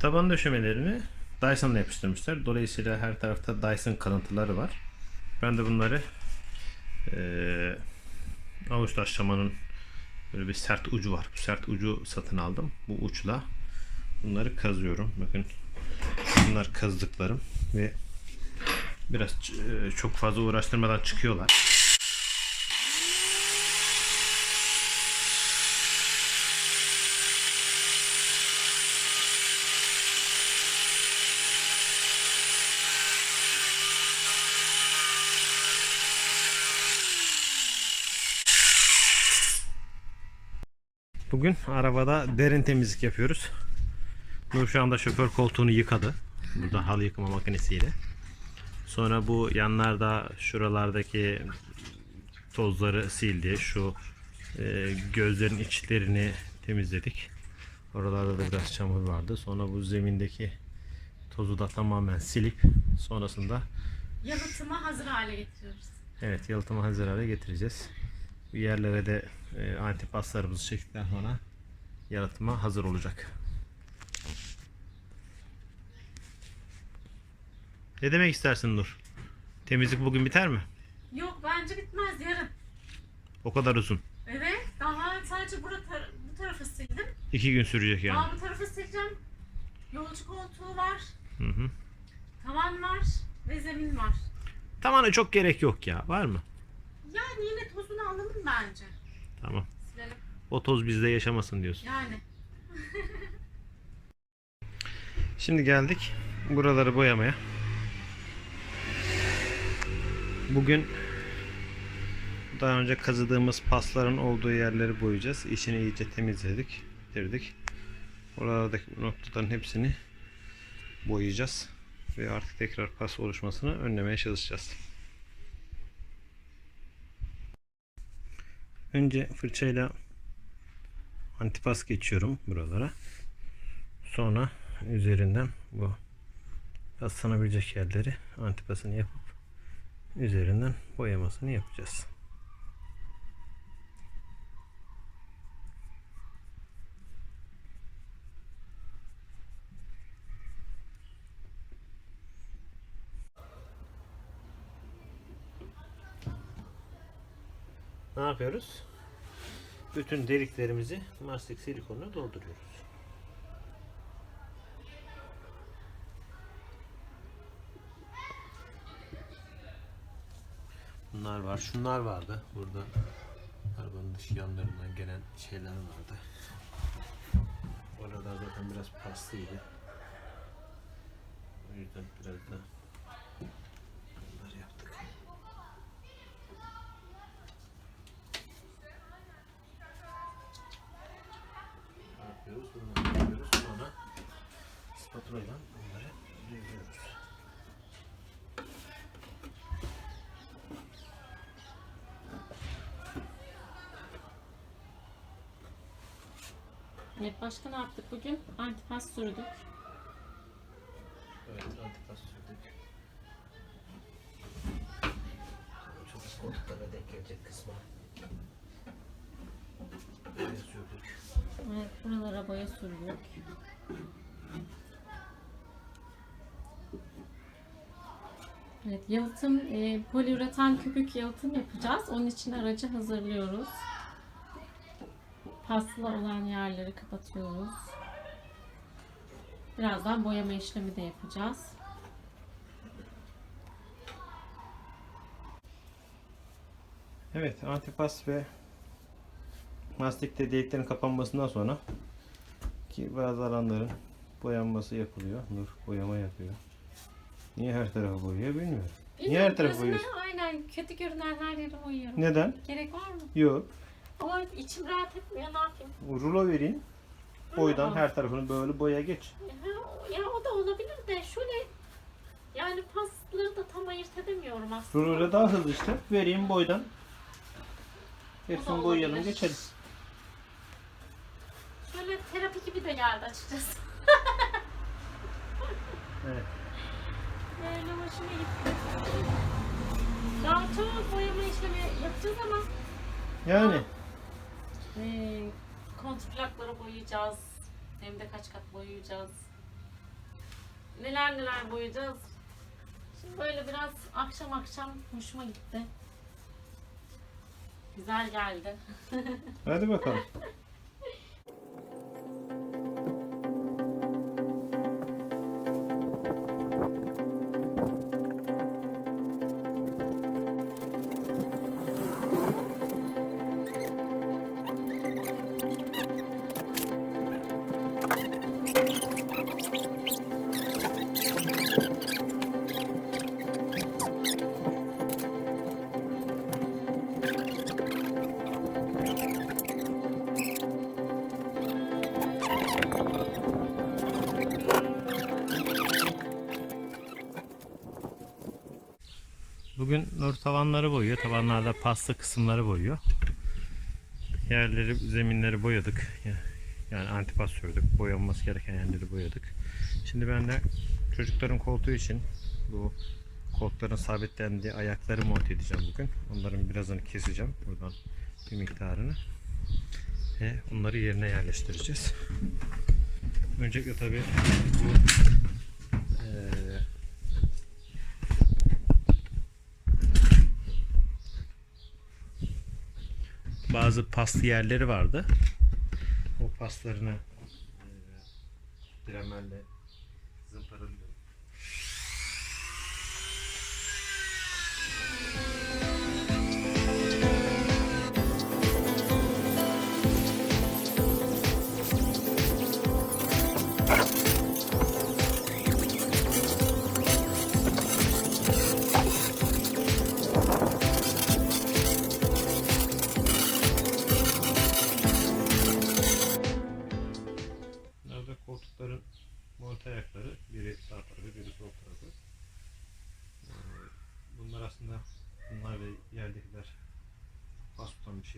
Taban döşemelerini Dyson'la yapıştırmışlar. Dolayısıyla her tarafta Dyson kalıntıları var. Ben de bunları eee avuç taşlamanın böyle bir sert ucu var. Bu sert ucu satın aldım. Bu uçla bunları kazıyorum. Bakın bunlar kazdıklarım ve biraz çok fazla uğraştırmadan çıkıyorlar. Bugün arabada derin temizlik yapıyoruz. Nur şu anda şoför koltuğunu yıkadı. Burada halı yıkama makinesiyle. Sonra bu yanlarda şuralardaki tozları sildi. Şu e, gözlerin içlerini temizledik. Oralarda da biraz çamur vardı. Sonra bu zemindeki tozu da tamamen silip sonrasında Yalıtıma hazır hale getiriyoruz. Evet yalıtımı hazır hale getireceğiz. Yerlere de e, antipaslarımızı çektikten sonra yalıtıma hazır olacak. Ne demek istersin Nur? Temizlik bugün biter mi? Yok bence bitmez yarın. O kadar uzun. Evet daha sadece bura tar- bu tarafı sildim. İki gün sürecek yani. Daha bu tarafı sileceğim. Yolcu koltuğu var. Hı hı. Tavan var. Ve zemin var. Tamamına çok gerek yok ya. Var mı? Yani yine tozunu alalım bence. Tamam. Silelim. O toz bizde yaşamasın diyorsun. Yani. Şimdi geldik buraları boyamaya. Bugün daha önce kazıdığımız pasların olduğu yerleri boyayacağız. İçini iyice temizledik, bitirdik. Oralardaki noktaların hepsini boyayacağız ve artık tekrar pas oluşmasını önlemeye çalışacağız. Önce fırçayla antipas geçiyorum buralara. Sonra üzerinden bu yaslanabilecek yerleri antipasını yapıp üzerinden boyamasını yapacağız. Yapıyoruz? Bütün deliklerimizi mastik silikonla dolduruyoruz. Bunlar var. Şunlar vardı. Burada arabanın dış yanlarından gelen şeyler vardı. Orada zaten biraz paslıydı. O yüzden biraz da bunlar yaptık. Ne yapıyoruz? Bunları yapıyoruz. Sonra spatula bunları düzlüyoruz. Evet başka ne yaptık bugün? Antipas sürdük. Evet, antipas sürdük. Çok koltuklara denk gelecek kısma. Böyle sürdük. Evet buralara boya sürdük. Evet yalıtım e, poliüretan köpük yalıtım yapacağız. Onun için aracı hazırlıyoruz. Paslı olan yerleri kapatıyoruz. Birazdan boyama işlemi de yapacağız. Evet, antipas ve mastikte deliklerin kapanmasından sonra ki bazı alanların boyanması yapılıyor. Nur boyama yapıyor. Niye her tarafı boyuyor bilmiyorum. Niye her tarafı Gözüme boyuyorsun? Aynen kötü görünen her yeri boyuyorum. Neden? Gerek var mı? Yok. Ama içim rahat etmiyor ne yapayım? Rulo vereyim. Boydan her tarafını böyle boya geç. Ya, ya o da olabilir de şöyle yani pasları da tam ayırt edemiyorum aslında. Rulo ile daha hızlı işte. Vereyim boydan. Hepsini boyayalım olabilir. geçelim. Şöyle terapi gibi de geldi açıkçası. Evet. Böyle hoşuma gitti. Daha çok boyama işlemi yapacağız ama Yani e, kontrplakları boyayacağız. Hem de kaç kat boyayacağız. neler neler boyayacağız. Şimdi böyle biraz akşam akşam hoşuma gitti. Güzel geldi. Hadi bakalım. Bugün Nur tavanları boyuyor. Tavanlarda pasta kısımları boyuyor. Yerleri, zeminleri boyadık. Ya- Yani antipas sürdük. Boyanması gereken yerleri boyadık. Şimdi ben de çocukların koltuğu için bu koltukların sabitlendiği ayakları monte edeceğim bugün. Onların birazını keseceğim. Buradan bir miktarını. Ve onları yerine yerleştireceğiz. Öncelikle tabii bu eee bazı paslı yerleri vardı. O paslarını e, dremelle zımparalıyorum.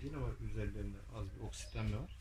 Şey değil ama üzerlerinde az bir oksitlenme var.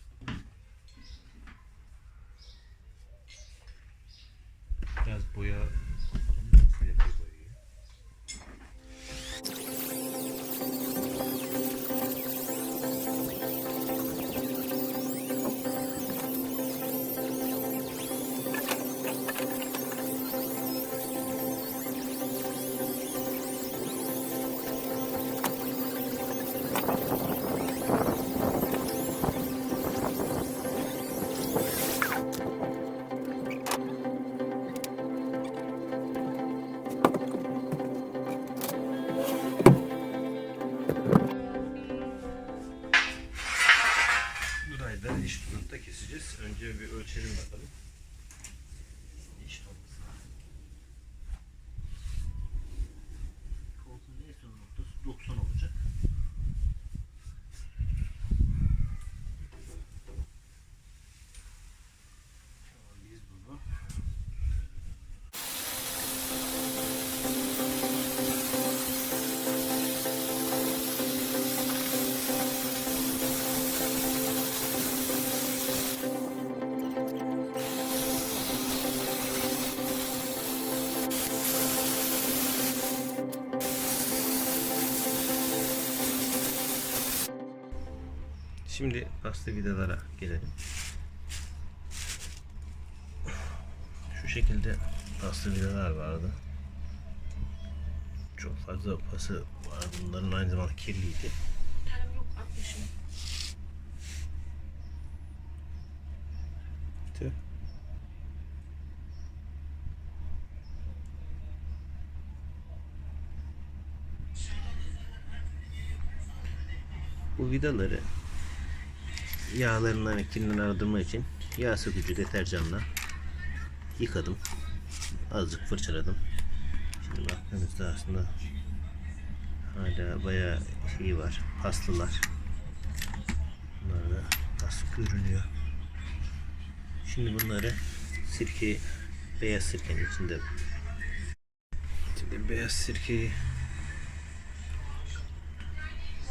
Şimdi pasta vidalara gelelim. Şu şekilde pasta vidalar vardı. Çok fazla pası var. Bunların aynı zamanda kirliydi. Tüh. Bu vidaları yağlarından ve kirinden arındırmak için yağ sökücü deterjanla yıkadım. Azıcık fırçaladım. Şimdi baktığınızda aslında hala bayağı şey var. Paslılar. Bunlar da paslı görünüyor. Şimdi bunları sirke beyaz sirkenin içinde Şimdi beyaz sirkeyi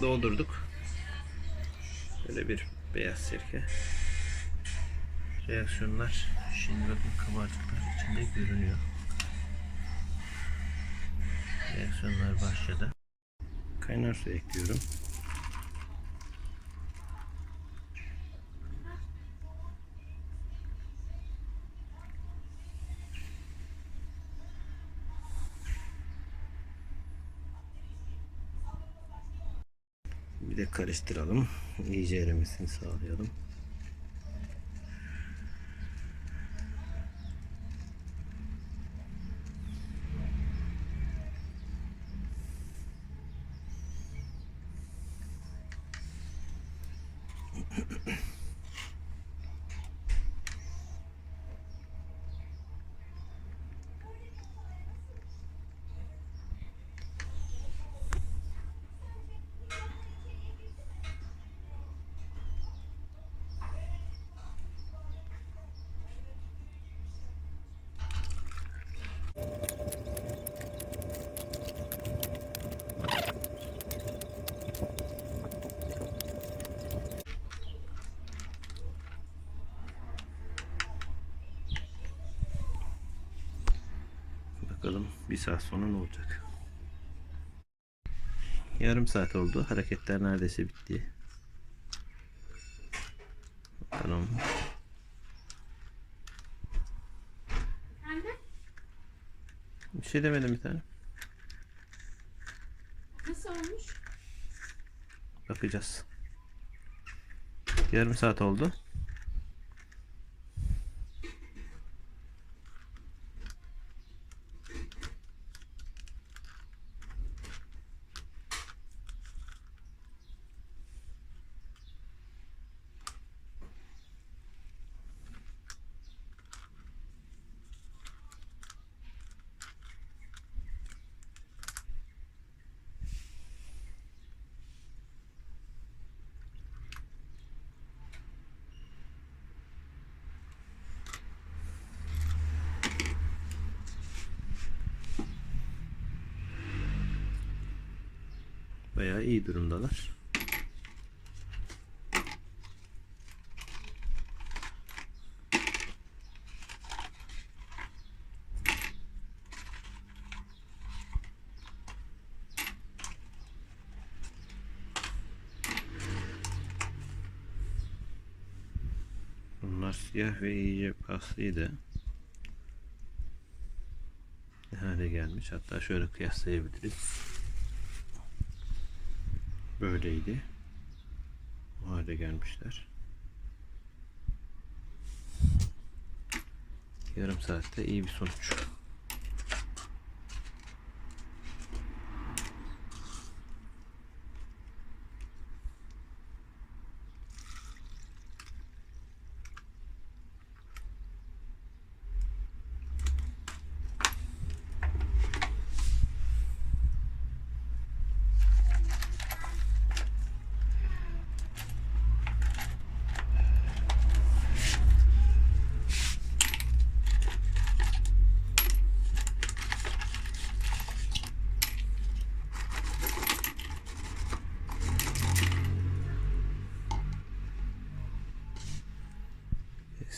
doldurduk. Böyle bir beyaz sirke. Reaksiyonlar şimdi bakın kabarcıklar içinde görünüyor. Reaksiyonlar başladı. Kaynar su ekliyorum. Bir de karıştıralım. İyice erimesini sağlayalım. Bakalım bir saat sonra ne olacak. Yarım saat oldu. Hareketler neredeyse bitti. Bakalım. Bir şey demedim bir tane. nasıl olmuş? Bakacağız. Yarım saat oldu. Bayağı iyi durumdalar. Siyah ve iyice paslıydı. Ne hale gelmiş. Hatta şöyle kıyaslayabiliriz. Böyleydi. Bu hale gelmişler. Yarım saatte iyi bir sonuç.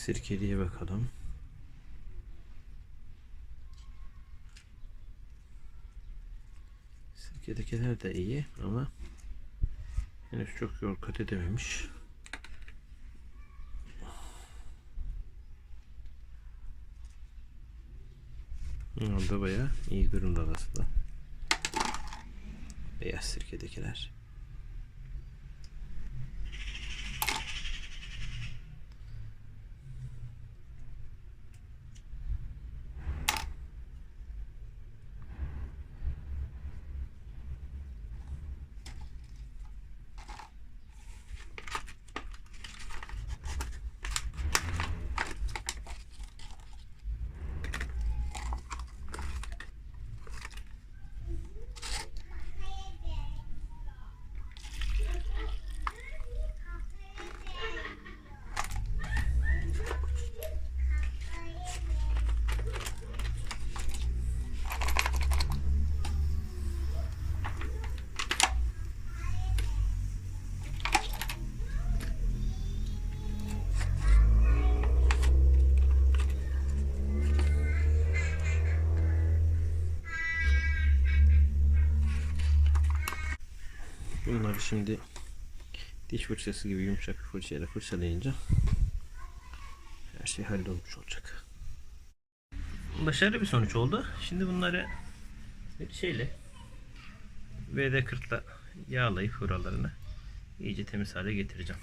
Sirkeliye bakalım. Sirkedekiler de iyi ama henüz çok yol kat edememiş. Orada bayağı iyi durumda aslında. Beyaz sirkedekiler. Bunları şimdi diş fırçası gibi yumuşak bir fırçayla fırçalayınca her şey hallolmuş olacak. Başarılı bir sonuç oldu. Şimdi bunları bir şeyle VD40'la yağlayıp buralarını iyice temiz hale getireceğim.